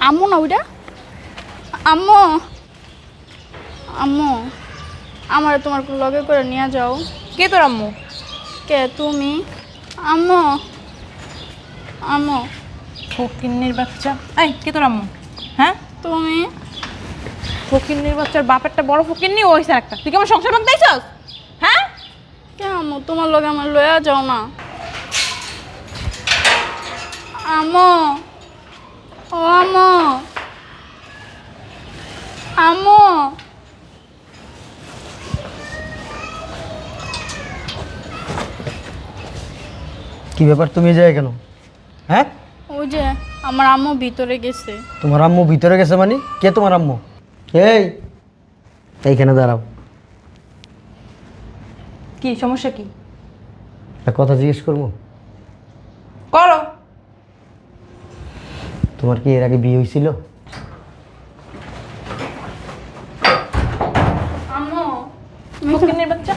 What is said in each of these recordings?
আম্মু না ওইটা? আম্মু! আম্মু! আমার তোমার লগে করে নিয়ে যাও। কে তোর আম্মু? কে তুমি? আম্মু! আম্মু! ফকিন্নির বাচ্চা। এই কে তোর আম্মু? হ্যাঁ? তুমি? ফকিন্নির বাচ্চার বাপেরটা বড় ফকিন্নি ও হইছে একটা তুই কি আমার সংসার ভাঙতে হ্যাঁ? কে আম্মু? তোমার লগে আমার লয়া যাও না। আম্মু ও আম্মু আম্মু কি ব্যাপার তুমি যায় কেন? হ্যাঁ? ওই যে আমার আম্মু ভিতরে গেছে। তোমার আম্মু ভিতরে গেছে মানে? কে তোমার আম্মু? এই এইখানে দাঁড়াও। কি সমস্যা কি? একটা কথা জিজ্ঞেস করব? করো। তোমার কি এর আগে বিয়ে হয়েছিল আম্মু ফকিন্নির বাচ্চা?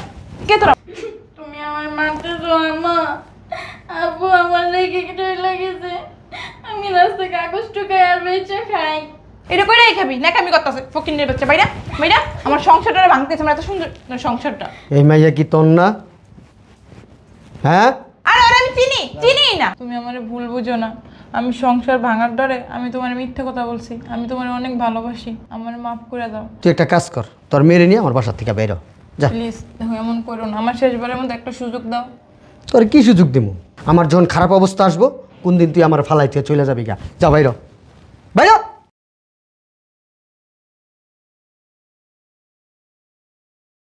কে তোর? তুমি আমার মারতে আম্মা। আব্বু আমার লেগে কেটে লাগেছে। আমি রাস্তায় কাগজ টুকাই আর বেচে খাই। এটা কইরাই খাবি? না আমি করতেছে ফকিন্নির বাচ্চা বাইরা বাইরা আমার সংসারটা ভাঙতেছে আমার এত সুন্দর সংসারটা। এই মাইয়া কি তোর না? হ্যাঁ? আরে আরে আমি চিনি চিনি না। তুমি আমারে ভুল বুঝো না। আমি সংসার ভাঙার ডরে আমি তোমার মিথ্যে কথা বলছি। আমি তোমার অনেক ভালোবাসি। আমার মাফ করে দাও। তুই একটা কাজ কর তোর মেরে নিয়ে আমার বাসার থেকে বেরো। প্লিজ দেখো এমন করো না। আমার শেষবারের একটা সুযোগ দাও। তোর কি সুযোগ দিব আমার যখন খারাপ অবস্থা আসব কোন দিন তুই আমার ফালাই থেকে চলে যাবি গা। যা বাইর বাইর